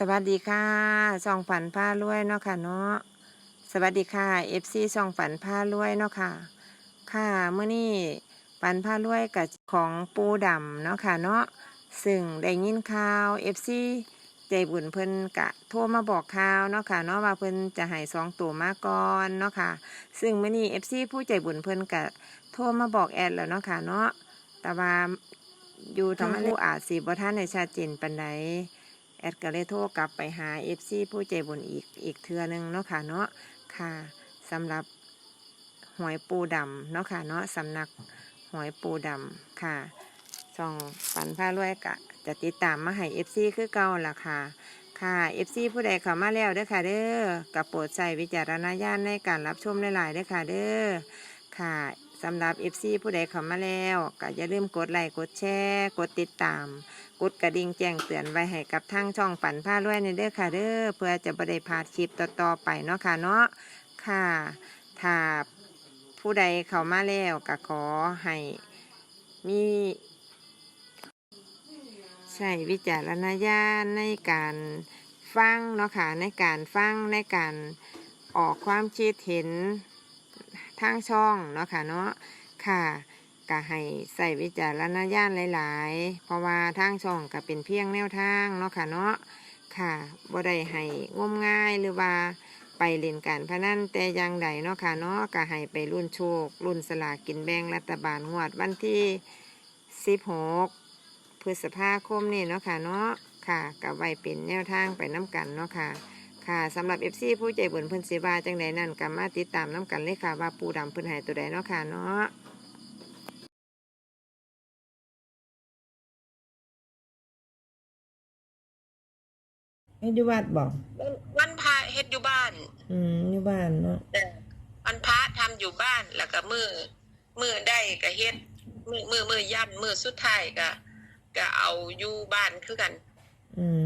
สวัสดีค่ะส่องฝันผ้ารวยเนาะค่ะเนาะสวัสดีค่ะ FC ส่องฝันผ้ารวยเนาะค่ะ ค่ะเมื่อนี้ฝันผ้ารวยกับของปูดำเนาะค่ะเนาะซึ่งได้ยินข่าว FC ใจบุญเพิ่นกะโทรมาบอกข่าวเนาะค่ะเนาะว่าเพิ่นจะให้สองตัวมาก่อนเนาะค่ะ ซึ่งมื่อนี้ FC ผู้ใจบุญเพิ่นกะโทรมาบอกแอดแล้วเนาะค่ะเนาะแต่ว่าอยู่ทางผู้อาจสิบ่ท่านในชัดเจนปานใด แอดก็เลยโทรกลับไปหา FC ผู้ใจบุญอีกอีกเทือหนึงเนาะค่ะเนาะค่ะสำหรับหวยปูดำเนาะค่ะเนาะสำนักหวยปูดำค่ะช่องปันผ้ารวยกะ จะติดตามมาให้ FC คือเก่าล่ะค่ะค่ะ FC ผู้ใดเข้ามาแล้วเด้อค่ะเด้อกับโปรดใช้วิจารณญาณในการรับชมหลายๆเด้อค่ะเด้อค่ะ สำหรับ FC ผู้ใดเข้ามาแล้วก็อย่าลืมกดไลค์กดแชร์กดติดตาม กดกระดิ่งแจ้งเตือนไว้ให้กับทางช่องฝันผ้ารวยในเด้อค่ะเด้อเพื่อจะบได้พลาดคลิปต่อๆไปเนาะค่ะเนาะค่ะถ้าผู้ใดเข้ามาแล้วก็ขอให้มีใช้วิจารณญาณในการฟังเนาะค่ะในการฟังในการออกความคิดเห็น ทางช่องเนาะค่ะเนาะค่ะก็ให้ใส่วิจารณญาณหลาย ๆ เพราะว่าทางช่องก็เป็นเพียงแนวทางเนาะค่ะเนาะค่ะบ่ได้ให้งมง่ายหรือว่าไปเล่นการพนันแต่อยังใดเนาะค่ะเนาะก็ให้ไปรุ่นโชค รุ่นสลากกินแบ่งรัฐบาลงวดวันที่ 16 พฤษภาคมนี่เนาะค่ะเนาะค่ะก็ไว้เป็นแนวทางไปน้ำกันเนาะค่ะ ค่ะสำหรับ FC ผู้ใจบุญเพิ่นสิว่าจังใดนั่นก็มาติดตามน้ำกันเลยค่ะ ว่าปูดำเพิ่นให้ตัวใดเนาะค่ะเนาะให้ดูวัดบอกวันวันพระเฮ็ดอยู่บ้านอืมอยู่บ้านเนาะวันพระทำอยู่บ้านแล้วก็มือมือได้ก็เฮ็ดมือมือมือย่ำมือสุดท้ายก็ก็เอาอยู่บ้านคือกัน อืม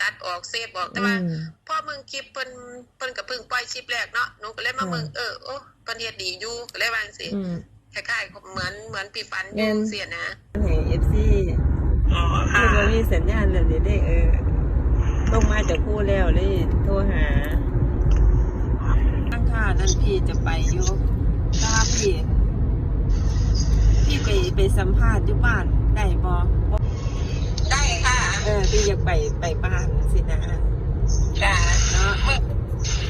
ตัดออกเซฟออกแต่ว่าอืมพ่อมึงคลิปเพิ่นเพิ่นก็เพิ่งปล่อยคลิปแรกเนาะหนูก็เลยมาค่ะเบิ่งเออโอ้เพิ่นเฮ็ดดีอยู่ก็เลยว่าจังซี่อืมคล้ายๆเหมือนเหมือนปีปันอแม่ยู่นเสียนะให้เอฟซีอ๋อคือบ่มีสัญญาณเลยเด้เออลงมาจากคู่แล้วเลยโทรหาตั้งค่านั่นพี่จะไปอยู่ถ้าพี่ พี่ไปไปสัมภาษณ์อยู่บ้านได้บ่ได้ค่ะ เออพี่อยากไปไปบ้านสินะจ้าเนาะมื้อ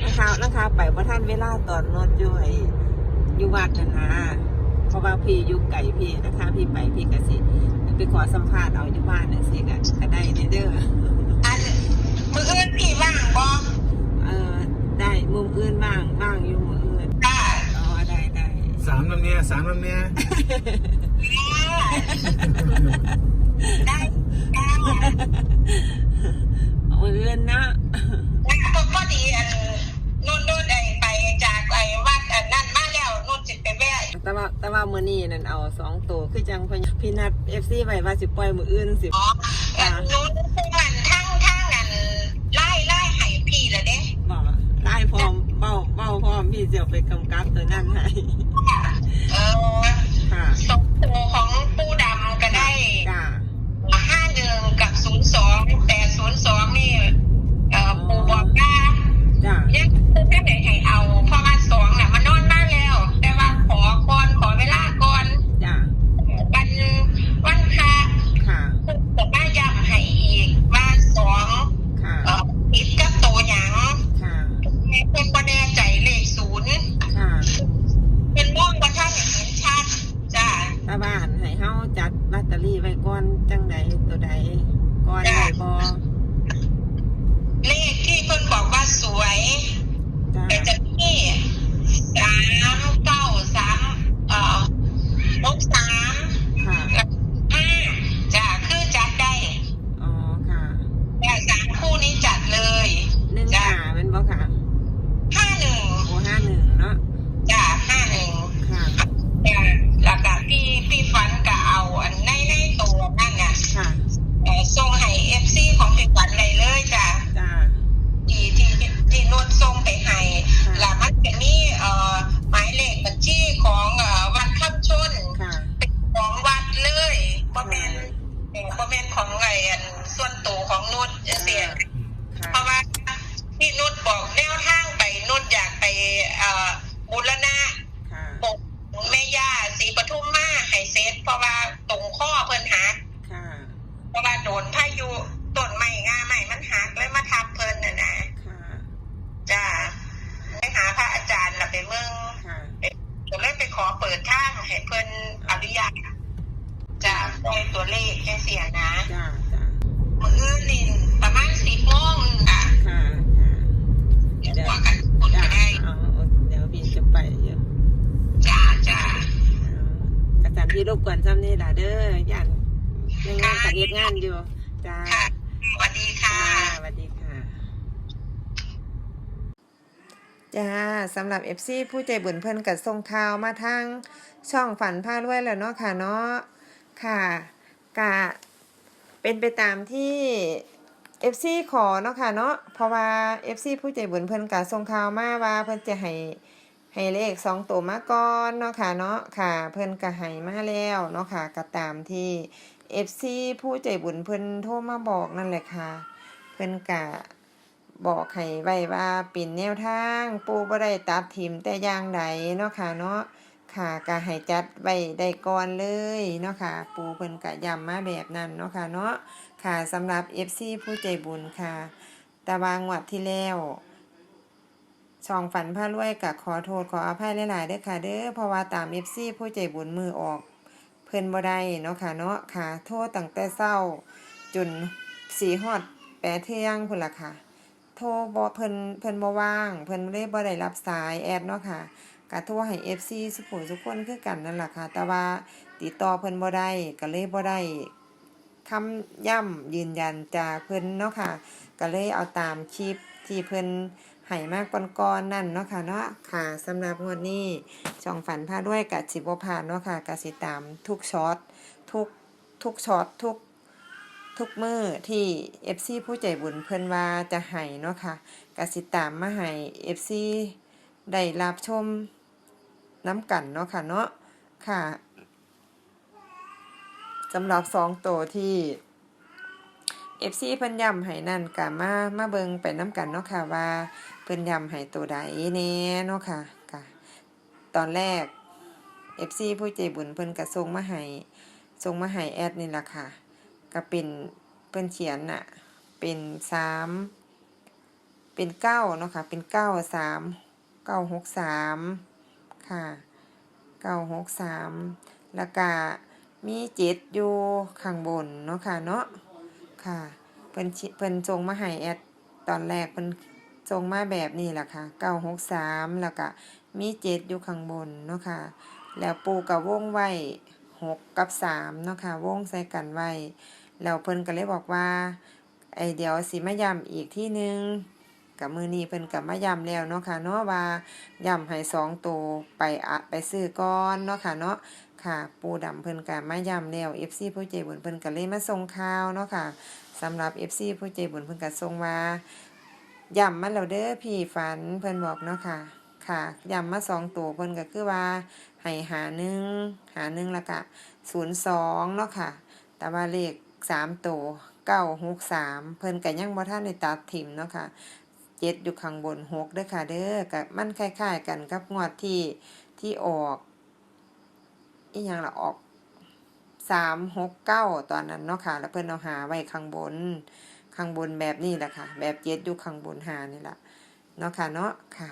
นะคะนะคะไปว่าท่านเวลาตอนนอนอยู่ไอ้อยู่วัดนะนะเพราะว่าพี่อยู่ไก่พี่นะคะพี่ไปพี่กสิไปขอสัมภาษณ์เอาอยู่บ้านนั่นสิก็ก็ได้เด้ออันมื้ออื่นพี่ว่างบ่เออได้มุมอื่นบ้างบ้างอยู่มุมอื่นค่ะอ๋อได้ได้สามลำเนี้ยสามลำเนี้ย ได้ค่ะมุมอื่นเนาะพอพอดีอันนู่นนู่นไอไปจากไอวัดอันนั่นมาแล้วนู่นจิไปแว่แต่ว่าแต่ว่ามื้อนี้นั่นเอาสองตัวคือจังพญพี่นัด FC ไว้ว่าสิปล่อยมื้ออื่นสิอ๋ออันนู้นพวกมันทั้งทั้งอันไล่ไล่ให้พี่ละเด้บอกได้พร้อมเบ้าเบ้าพร้อมพี่เสียวไปกำกับตัวนั่นให้เออค่ะสองตัว พระอาจารย์ล่ะไปเมืองค่ะก็เลยไปขอเปิดทางให้เพิ่นอนุญาตจะได้ตัวเลขแค่เสียนะจ้าจ้ามื้ออื่นนี่ประมาณ10โมงค่ะค่ะค่ะเดี๋ยวว่ากันคนจ้าก็ได้เอาเดี๋ยวพี่จะไปอยู่จ้าจ้าเอากระสันที่รบกวนซ้ำนี่ล่ะเด้อย่านในงานกับเฮ็ดงานอยู่จ้า ค่ะสวัสดีค่ะ ค่ะสวัสดีค่ะ จ้าสำหรับ FC ผู้ใจบุญเพิ่นกับส่งข่าวมาทางช่องฝันพารวยแล้วเนาะค่ะเนาะค่ะกะเป็นไปตามที่ FC ขอเนาะค่ะเนาะเพราะว่า FC ผู้ใจบุญเพิ่นก็ส่งข่าวมาว่าเพิ่นจะให้ให้เลขสองตัวมาก่อนเนาะค่ะเนาะค่ะ เพิ่นก็ให้มาแล้วเนาะค่ะก็ตามที่ FC ผู้ใจบุญเพิ่นโทรมาบอกนั่นแหละค่ะ เพิ่นกะ บอกให้ไว้ว่าเป็นแนวทางปูบ่ได้ตัดทิมแต่อย่างใดเนาะค่ะเนาะค่ะก็ให้จัดไว้ได้ก่อนเลยเนาะค่ะ ปูเพิ่นกะย้ำมาแบบนั้นเนาะค่ะเนาะค่ะสำหรับ FC ผู้ใจบุญค่ะแต่วางวัดที่แล้วช่องฝันพารวยกะขอโทษขออภัยหลายๆเด้อค่ะ เด้อเพราะว่าตาม FC ผู้ใจบุญมือออก เพิ่นบ่ได้เนาะค่ะเนาะค่ะ โทษตั้งแต่เช้าจนสีฮอดแปดเที่ยงพุ่นละค่ะ โทรบ่เพิ่นเพิ่นบ่ว่าง เพิ่นเลยบ่ได้รับสายแอดเนาะค่ะก็โทรให้ FC สุผู้ทุกคนคือกันนั่นล่ะค่ะ แต่ว่าติดต่อเพิ่นบ่ได้ก็เลยบ่ได้คำย่ำยืนยันจากเพิ่นเนาะค่ะ ก็เลยเอาตามคลิปที่เพิ่นให้มาก่อนๆนั่นเนาะค่ะเนาะค่ะสำหรับงวดนี้ช่องฝันพาด้วยกับสิบ่ผ่านเนาะค่ะกสิตามทุกช็อตทุกทุกช็อตทุก ทุกมือที่ FC ผู้ใจบุญเพิ่นว่าจะให้เนาะค่ะกสิตามมาให้ FC ได้รับชมน้ำกันเนาะค่ะเนาะค่ะสำหรับสองตัวที่ FC เพิ่นยำให้นั่นก็มามาเบิงไปน้ำกันเนาะค่ะว่าเพิ่นยำให้ตัวใดแน่เนาะค่ะค่ะตอนแรก FC ผู้ใจบุญเพิ่นก็ส่งมาให้ส่งมาให้แอดนี่ล่ะค่ะ ก็เป็นเพิ่อนเขียนน่ะ เป็นสามเป็นเก้าเนาะค่ะ เป็นเก้าสามเก้าหกสามค่ะเก้าหกสามแล้วก็มีเจ็ดอยู่ข้างบนเนาะค่ะเนาะค่ะ เพิ่นเพิ่นส่งมาให้แอดตอนแรกเพิ่นส่งมาแบบนี้แหละค่ะเก้าหกสามแล้วก็มีเจ็ดอยู่ข้างบนเนาะค่ะ แล้วปูกับวงไว้ หกกับสามเนาะค่ะวงใส่กันไว้แล้วเพิ่นก็เลยบอกว่า ไอเดี๋ยวสิมายำอีกที่หนึงกับมือนี้เพิ่นกับมายำแล้วเนาะค่ะเนาะว่ายำให้สองตัวไปอะไปซื้อก่อนเนาะค่ะเนาะค่ะ ปูดำเพิ่นกับมายำแล้ว FC ผู้ใจบุญเพิ่นก็เลยมาส่งข่าวเนาะค่ะสำหรับ FC ผู้ใจบุญเพิ่นก็ส่งมายำมาแล้วเด้อพี่ฝันเพิ่นบอกเนาะค่ะค่ะยำมาสองตัวเพิ่นก็คือว่า ให้หาหนึ่งหาหนึ่งแล้วก็ศูนย์สองเนาะค่ะ แต่ว่าเลขสามตัวเก้าหกสามเพิ่นก็ยังบ่ทันได้ตัดถิ่มเนาะค่ะเจ็ดอยู่ข้างบนหกเด้อค่ะเด้อกับมันคล้ายๆกันกับงวดที่ที่ออก อีหยังละออกสามหกเก้าตอนนั้นเนาะค่ะ แล้วเพิ่นเอาหาไว้ข้างบน ข้างบนแบบนี้แหละค่ะ แบบเจ็ดอยู่ข้างบนหานี่แหละเนาะค่ะเนาะค่ะ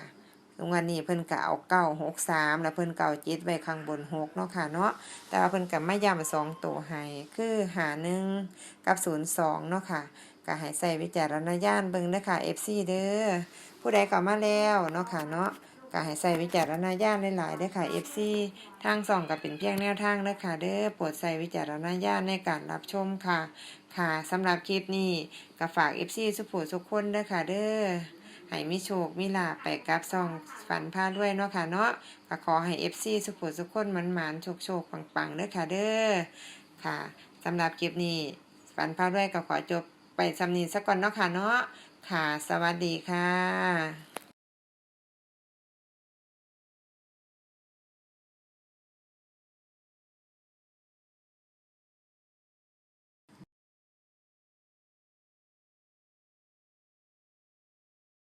วันนี้เพิ่นก็เอาเก้าหกสามแล้วเพิ่นเก่าเจ็ดไว้ข้างบนหกเนาะค่ะเนาะแต่ว่าเพิ่นกับมาย้ำสองตัวให้คือหาหนึ่งกับศูนย์สองเนาะค่ะก็ให้ใส่วิจารณญาณเบิ่งเด้อค่ะ FC เด้อผู้ใดเข้ามาแล้วเนาะค่ะเนาะก็ให้ใส่วิจารณญาณหลายๆเด้อค่ะ FC ทางสองก็เป็นเพียงแนวทางเด้อค่ะเด้อโปรดใส่วิจารณญาณในการรับชมค่ะ ค่ะสำหรับคลิปนี้ก็ฝาก FC สุผู้ทุกคนเด้อค่ะเด้อ ให้มีโชคมีลาไปกับซองฝันผ้าด้วยเนาะค่ะเนาะก็ขอให้เอฟซีสุขุสุขคนมันหมานโชคโชคปังๆเด้อค่ะเด้อค่ะสำหรับคลิปนี้ฝันผ้าด้วยก็ขอจบไปสำนีสักก่อนเนาะค่ะเนาะค่ะ สวัสดีค่ะ